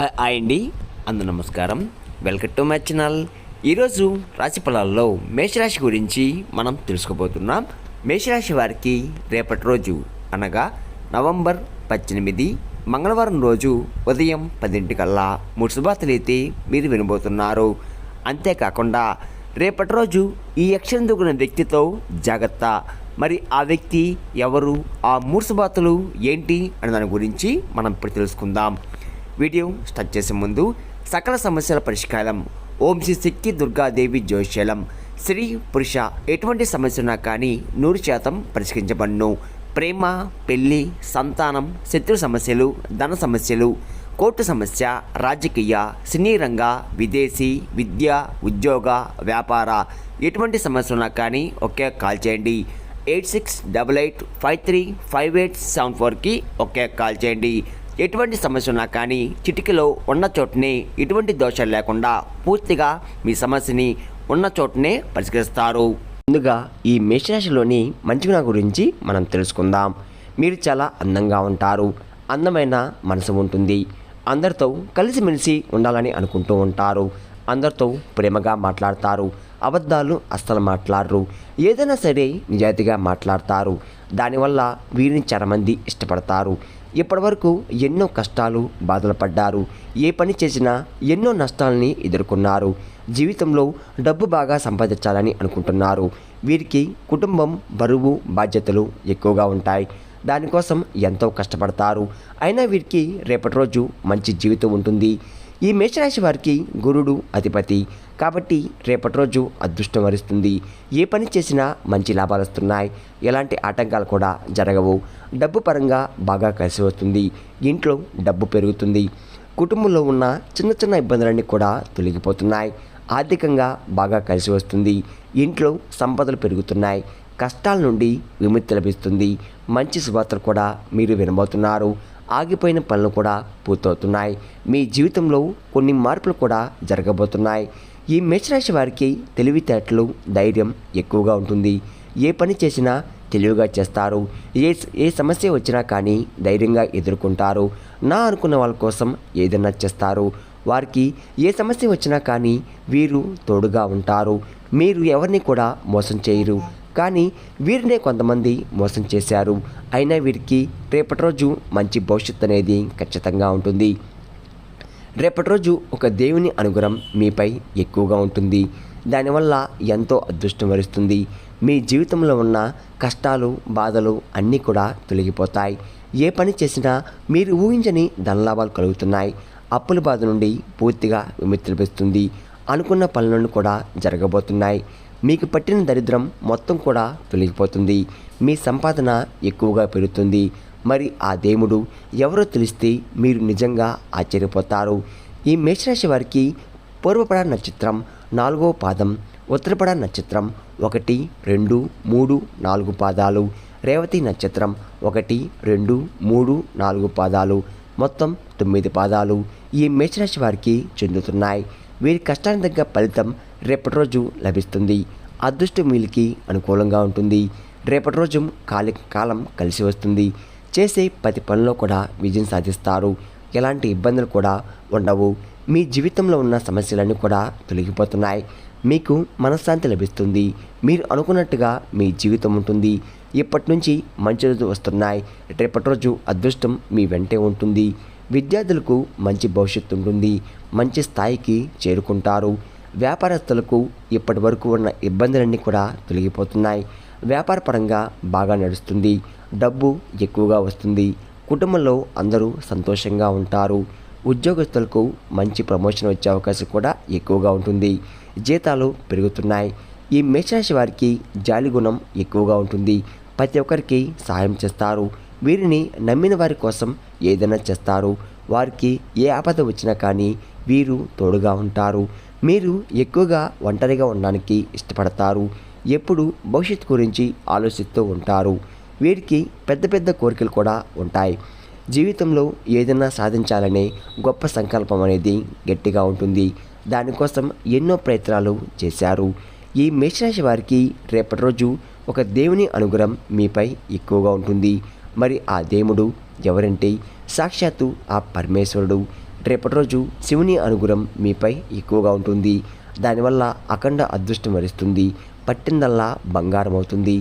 Hi అండి. అందు నమస్కారం. వెల్కమ్ టు మై ఛానల్ ఈరోజు రాశి ఫలాల్లో మేషరాశి గురించి మనం తెలుసుకోబోతున్నాం. మేషరాశి వారికి రేపటి రోజు అనగా నవంబర్ పద్దెనిమిది మంగళవారం రోజు ఉదయం పదింటికల్లా మూడు అయితే మీరు వినబోతున్నారు. అంతేకాకుండా రేపటి రోజు ఈ యక్షం దిగున వ్యక్తితో జాగ్రత్త. మరి ఆ వ్యక్తి ఎవరు ఆ మూడు శుభార్తలు ఏంటి అనే దాని గురించి మనం ఇప్పుడు తెలుసుకుందాం. వీడియో స్టార్ట్ చేసే ముందు సకల సమస్యల పరిష్కారం ఓం శ్రీ శక్తి దుర్గాదేవి జోషలం స్త్రీ పురుష ఎటువంటి సమస్య ఉన్నా కానీ నూరు శాతం పరిష్కరించబడును. ప్రేమ పెళ్ళి సంతానం శత్రు సమస్యలు ధన సమస్యలు కోర్టు సమస్య రాజకీయ సినీ రంగ విదేశీ విద్య ఉద్యోగ వ్యాపార ఎటువంటి సమస్య ఉన్నా కానీ ఒకే కాల్ చేయండి. Eight six double eight five three five eight seven ఫోర్కి ఒకే కాల్ చేయండి. ఎటువంటి సమస్య ఉన్నా కానీ చిటికలో ఉన్న చోటనే ఎటువంటి దోషాలు లేకుండా పూర్తిగా మీ సమస్యని ఉన్న చోటనే పరిష్కరిస్తారు. ముందుగా ఈ మేషరాశిలోని మంచిగుణ గురించి మనం తెలుసుకుందాం. మీరు చాలా అందంగా ఉంటారు. అందమైన మనసు ఉంటుంది. అందరితో కలిసిమెలిసి ఉండాలని అనుకుంటూ ఉంటారు. అందరితో ప్రేమగా మాట్లాడతారు. అబద్ధాలు అస్సలు మాట్లాడరు. ఏదైనా సరే నిజాయితీగా మాట్లాడతారు. దానివల్ల వీరిని చాలామంది ఇష్టపడతారు. ఇప్పటివరకు ఎన్నో కష్టాలు బాధలు పడ్డారు. ఏ పని చేసినా ఎన్నో నష్టాలని ఎదుర్కొన్నారు. జీవితంలో డబ్బు బాగా సంపాదించాలని అనుకుంటున్నారు. వీరికి కుటుంబం బరువు బాధ్యతలు ఎక్కువగా ఉంటాయి. దానికోసం ఎంతో కష్టపడతారు. అయినా వీరికి రేపటి రోజు మంచి జీవితం ఉంటుంది. ఈ మేషరాశి వారికి గురుడు అధిపతి. కాబట్టి రేపటి రోజు అదృష్టం వరిస్తుంది ఏ పని చేసినా మంచి లాభాలు వస్తున్నాయి. ఎలాంటి ఆటంకాలు కూడా జరగవు. డబ్బు పరంగా బాగా కలిసి వస్తుంది. ఇంట్లో డబ్బు పెరుగుతుంది. కుటుంబంలో ఉన్న చిన్న చిన్న ఇబ్బందులన్నీ కూడా తొలగిపోతున్నాయి. ఆర్థికంగా బాగా కలిసి వస్తుంది. ఇంట్లో సంపదలు పెరుగుతున్నాయి. కష్టాల నుండి విముక్తి లభిస్తుంది. మంచి శుభార్తలు కూడా మీరు వినబోతున్నారు. ఆగిపోయిన పనులు కూడా పూర్తవుతున్నాయి. మీ జీవితంలో కొన్ని మార్పులు కూడా జరగబోతున్నాయి. ఈ మేషరాశి వారికి తెలివితేటలు ధైర్యం ఎక్కువగా ఉంటుంది. ఏ పని చేసినా తెలివిగా చేస్తారు. ఏ ఏ సమస్య వచ్చినా కానీ ధైర్యంగా ఎదుర్కొంటారు. నా అనుకున్న వాళ్ళ కోసం ఏదైనా చేస్తారు. వారికి ఏ సమస్య వచ్చినా కానీ వీరు తోడుగా ఉంటారు. మీరు ఎవరిని కూడా మోసం చేయరు. కానీ వీరినే కొంతమంది మోసం చేశారు. అయినా వీరికి రేపటి రోజు మంచి భవిష్యత్తు అనేది ఖచ్చితంగా ఉంటుంది. రేపటి రోజు ఒక దేవుని అనుగ్రహం మీపై ఎక్కువగా ఉంటుంది. దానివల్ల ఎంతో అదృష్టం వరిస్తుంది. మీ జీవితంలో ఉన్న కష్టాలు బాధలు అన్నీ కూడా తొలగిపోతాయి. ఏ పని చేసినా మీరు ఊహించని ధనలాభాలు కలుగుతున్నాయి. అప్పుల బాధ నుండి పూర్తిగా విముక్తి లభిస్తుంది. అనుకున్న పనులను కూడా జరగబోతున్నాయి. మీకు పట్టిన దరిద్రం మొత్తం కూడా తొలగిపోతుంది. మీ సంపాదన ఎక్కువగా పెరుగుతుంది. మరి ఆ దేవుడు ఎవరో తెలిస్తే మీరు నిజంగా ఆశ్చర్యపోతారు. ఈ మేషరాశి వారికి పూర్వపడ నక్షత్రం నాలుగో పాదం ఉత్తరపడ నక్షత్రం ఒకటి రెండు మూడు నాలుగు పాదాలు రేవతి నక్షత్రం ఒకటి రెండు మూడు నాలుగు పాదాలు మొత్తం తొమ్మిది పాదాలు ఈ మేషరాశి వారికి చెందుతున్నాయి. వీరి కష్టానికి తగ్గ ఫలితం రేపటి రోజు లభిస్తుంది. అదృష్టం వీళ్ళకి అనుకూలంగా ఉంటుంది. రేపటి రోజు కాలి కాలం కలిసి వస్తుంది. చేసే ప్రతి పనిలో కూడా విజయం సాధిస్తారు. ఎలాంటి ఇబ్బందులు కూడా ఉండవు. మీ జీవితంలో ఉన్న సమస్యలన్నీ కూడా తొలగిపోతున్నాయి. మీకు మనశ్శాంతి లభిస్తుంది. మీరు అనుకున్నట్టుగా మీ జీవితం ఉంటుంది. ఇప్పటి నుంచి మంచి రోజులు వస్తున్నాయి. రేపటి రోజు అదృష్టం మీ వెంటే ఉంటుంది. విద్యార్థులకు మంచి భవిష్యత్తు ఉంటుంది. మంచి స్థాయికి చేరుకుంటారు. వ్యాపారస్తులకు ఇప్పటి వరకు ఉన్న ఇబ్బందులన్నీ కూడా తొలగిపోతున్నాయి. వ్యాపార పరంగా బాగా నడుస్తుంది. డబ్బు ఎక్కువగా వస్తుంది. కుటుంబంలో అందరూ సంతోషంగా ఉంటారు. ఉద్యోగస్తులకు మంచి ప్రమోషన్ వచ్చే అవకాశం కూడా ఎక్కువగా ఉంటుంది. జీతాలు పెరుగుతున్నాయి. ఈ మేషరాశి వారికి జాలి గుణం ఎక్కువగా ఉంటుంది. ప్రతి ఒక్కరికి సహాయం చేస్తారు. వీరిని నమ్మిన వారి కోసం ఏదైనా చేస్తారు. వారికి ఏ ఆపద వచ్చినా కానీ వీరు తోడుగా ఉంటారు. మీరు ఎక్కువగా ఒంటరిగా ఉండడానికి ఇష్టపడతారు. ఎప్పుడు భవిష్యత్తు గురించి ఆలోచిస్తూ ఉంటారు. వీరికి పెద్ద పెద్ద కోరికలు కూడా ఉంటాయి. జీవితంలో ఏదైనా సాధించాలనే గొప్ప సంకల్పం అనేది గట్టిగా ఉంటుంది. దానికోసం ఎన్నో ప్రయత్నాలు చేశారు. ఈ మేషరాశి వారికి రేపటి రోజు ఒక దేవుని అనుగ్రహం మీపై ఎక్కువగా ఉంటుంది. మరి ఆ దేవుడు ఎవరంటే? సాక్షాత్తు ఆ పరమేశ్వరుడు. రేపటి రోజు శివుని అనుగ్రహం మీపై ఎక్కువగా ఉంటుంది. దానివల్ల అఖండ అదృష్టం వరిస్తుంది. పట్టిందల్లా బంగారం అవుతుంది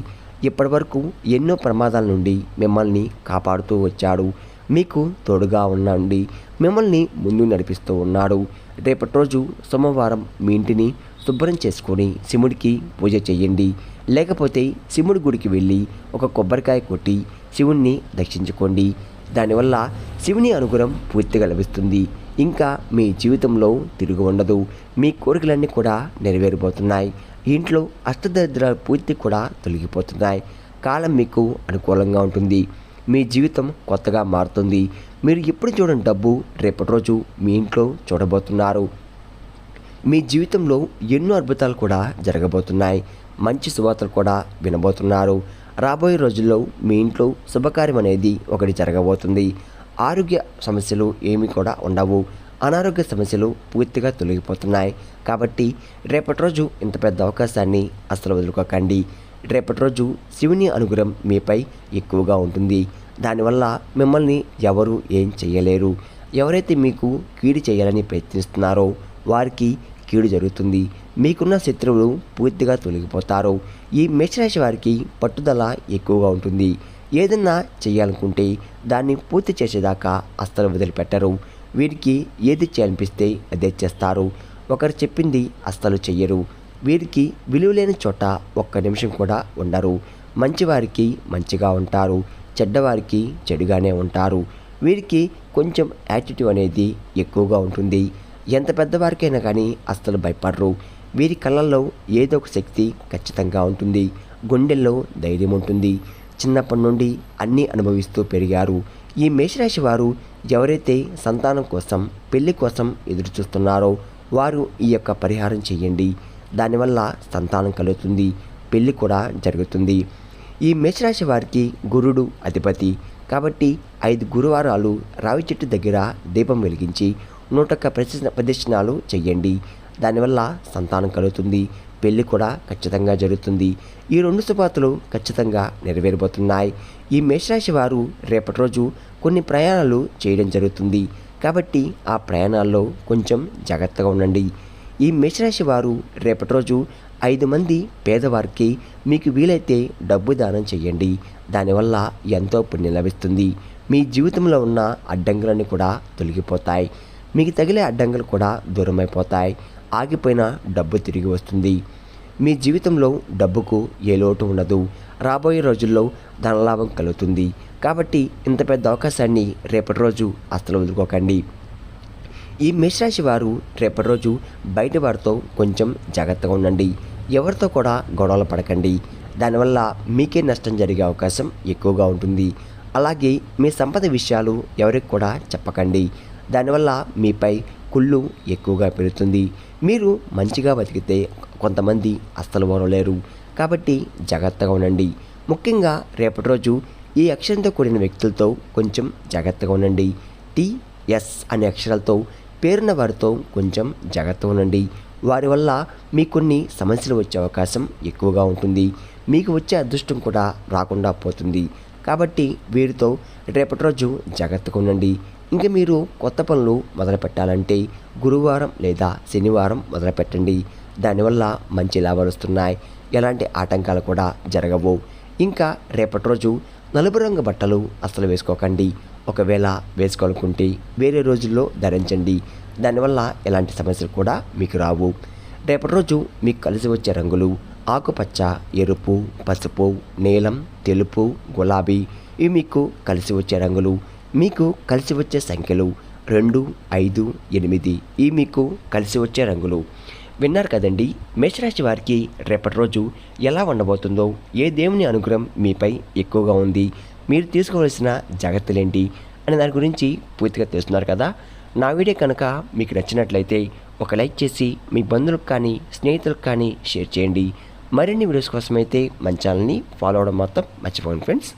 ఇప్పటివరకు ఎన్నో ప్రమాదాల నుండి మిమ్మల్ని కాపాడుతూ వచ్చాడు. మీకు తోడుగా ఉండండి మిమ్మల్ని ముందు నడిపిస్తూ ఉన్నాడు. రేపటి రోజు సోమవారం మీ ఇంటిని శుభ్రం చేసుకొని శివుడికి పూజ చేయండి. లేకపోతే శివుడి గుడికి వెళ్ళి ఒక కొబ్బరికాయ కొట్టి శివుణ్ణి దర్శించుకోండి దానివల్ల శివుని అనుగ్రహం పూర్తిగా లభిస్తుంది. ఇంకా మీ జీవితంలో తిరుగు ఉండదు. మీ కోరికలన్నీ కూడా నెరవేరిపోతున్నాయి ఇంట్లో అష్టదరిద్రాలు పూర్తి కూడా తొలగిపోతున్నాయి. కాలం మీకు అనుకూలంగా ఉంటుంది. మీ జీవితం కొత్తగా మారుతుంది. మీరు ఎప్పుడు చూడని డబ్బు రేపటి రోజు మీ ఇంట్లో చూడబోతున్నారు. మీ జీవితంలో ఎన్నో అద్భుతాలు కూడా జరగబోతున్నాయి. మంచి శుభార్తలు కూడా వినబోతున్నారు. రాబోయే రోజుల్లో మీ ఇంట్లో శుభకార్యం అనేది ఒకటి జరగబోతుంది. ఆరోగ్య సమస్యలు ఏమీ కూడా ఉండవు. అనారోగ్య సమస్యలు పూర్తిగా తొలగిపోతున్నాయి. కాబట్టి రేపటి రోజు ఇంత పెద్ద అవకాశాన్ని అసలు వదులుకోకండి. రేపటి రోజు శివుని అనుగ్రహం మీపై ఎక్కువగా ఉంటుంది. దానివల్ల మిమ్మల్ని ఎవరు ఏం చేయలేరు. ఎవరైతే మీకు కీడి చేయాలని ప్రయత్నిస్తున్నారో వారికి కీడు జరుగుతుంది. మీకున్న శత్రువులు పూర్తిగా తొలగిపోతారు. ఈ మేషరాశి వారికి పట్టుదల ఎక్కువగా ఉంటుంది. ఏదన్నా చేయాలనుకుంటే దాన్ని పూర్తి చేసేదాకా అస్సలు వదిలిపెట్టరు. వీరికి ఏది చేయాలనిపిస్తే అదే చేస్తారు. ఒకరు చెప్పింది అస్సలు చెయ్యరు. వీరికి విలువలేని చోట ఒక్క నిమిషం కూడా ఉండరు. మంచివారికి మంచిగా ఉంటారు. చెడ్డవారికి చెడుగానే ఉంటారు. వీరికి కొంచెం యాటిట్యూడ్ అనేది ఎక్కువగా ఉంటుంది. ఎంత పెద్దవారికైనా కానీ అస్సలు భయపడరు. వీరి కళ్ళల్లో ఏదో ఒక శక్తి ఖచ్చితంగా ఉంటుంది. గుండెల్లో ధైర్యం ఉంటుంది. చిన్నప్పటి నుండి అన్నీ అనుభవిస్తూ పెరిగారు. ఈ మేషరాశి వారు ఎవరైతే సంతానం కోసం పెళ్ళి కోసం ఎదురు చూస్తున్నారో వారు ఈ యొక్క పరిహారం చేయండి. దానివల్ల సంతానం కలుగుతుంది. పెళ్ళి కూడా జరుగుతుంది. ఈ మేషరాశి వారికి గురుడు అధిపతి. కాబట్టి ఐదు గురువారాలు రావి చెట్టు దగ్గర దీపం వెలిగించి నూట ఒక్క ప్రదర్శన ప్రదర్శనాలు చెయ్యండి. దానివల్ల సంతానం కలుగుతుంది. పెళ్ళి కూడా ఖచ్చితంగా జరుగుతుంది. ఈ రెండు శుభార్తలు ఖచ్చితంగా నెరవేరబోతున్నాయి. ఈ మేషరాశి వారు రేపటి రోజు కొన్ని ప్రయాణాలు చేయడం జరుగుతుంది. కాబట్టి ఆ ప్రయాణాల్లో కొంచెం జాగ్రత్తగా ఉండండి. ఈ మేషరాశి వారు రేపటి రోజు ఐదు మంది పేదవారికి మీకు వీలైతే డబ్బు దానం చేయండి దానివల్ల ఎంతో పుణ్యం లభిస్తుంది. మీ జీవితంలో ఉన్న అడ్డంకులన్నీ కూడా తొలగిపోతాయి. మీకు తగిలే అడ్డంకులు కూడా దూరమైపోతాయి. ఆగిపోయిన డబ్బు తిరిగి వస్తుంది. మీ జీవితంలో డబ్బుకు ఏ లోటు ఉండదు. రాబోయే రోజుల్లో ధనలాభం కలుగుతుంది. కాబట్టి ఇంత పెద్ద అవకాశాన్ని రేపటి రోజు అస్సలు వదులుకోకండి. ఈ మేషరాశి వారు రేపటి రోజు బయట వారితో కొంచెం జాగ్రత్తగా ఉండండి. ఎవరితో కూడా గొడవలు పడకండి. దానివల్ల మీకే నష్టం జరిగే అవకాశం ఎక్కువగా ఉంటుంది. అలాగే మీ సంపద విషయాలు ఎవరికి కూడా చెప్పకండి. దానివల్ల మీపై కుళ్ళు ఎక్కువగా పెరుగుతుంది. మీరు మంచిగా బతికితే కొంతమంది అస్సలు ఓరలేరు కాబట్టి జాగ్రత్తగా ఉండండి. ముఖ్యంగా రేపటి రోజు ఈ అక్షరంతో కూడిన వ్యక్తులతో కొంచెం జాగ్రత్తగా ఉండండి. టిఎస్ అనే అక్షరాలతో పేరున్న వారితో కొంచెం జాగ్రత్తగా ఉండండి. వారి వల్ల మీకు కొన్ని సమస్యలు వచ్చే అవకాశం ఎక్కువగా ఉంటుంది. మీకు వచ్చే అదృష్టం కూడా రాకుండా పోతుంది. కాబట్టి వీరితో రేపటి రోజు జాగ్రత్తగా ఉండండి. ఇంకా మీరు కొత్త పనులు మొదలుపెట్టాలంటే గురువారం లేదా శనివారం మొదలుపెట్టండి. దానివల్ల మంచి లాభాలు వస్తున్నాయి. ఎలాంటి ఆటంకాలు కూడా జరగవు. ఇంకా రేపటి రోజు నలుపు రంగు బట్టలు అస్సలు వేసుకోకండి. ఒకవేళ వేసుకోవాలనుకుంటే వేరే రోజుల్లో ధరించండి. దానివల్ల ఎలాంటి సమస్యలు కూడా మీకు రావు. రేపటి రోజు మీకు కలిసి వచ్చే రంగులు ఆకుపచ్చ ఎరుపు పసుపు నీలం తెలుపు గులాబీ ఇవి మీకు కలిసి వచ్చే రంగులు. మీకు కలిసి వచ్చే సంఖ్యలు రెండు ఐదు ఎనిమిది ఈ మీకు కలిసి వచ్చే రంగులు. విన్నారు కదండి మేషరాశి వారికి రేపటి రోజు ఎలా ఉండబోతుందో ఏ దేవుని అనుగ్రహం మీపై ఎక్కువగా ఉంది మీరు తీసుకోవాల్సిన జాగ్రత్తలేంటి అనే దాని గురించి పూర్తిగా తెలుస్తున్నారు కదా. నా వీడియో కనుక మీకు నచ్చినట్లయితే ఒక లైక్ చేసి మీ బంధువులకు కానీ స్నేహితులకు కానీ షేర్ చేయండి. మరిన్ని వీడియోస్ కోసమైతే మన ఛానల్ని ఫాలో అవడం మొత్తం మర్చిపోండి ఫ్రెండ్స్.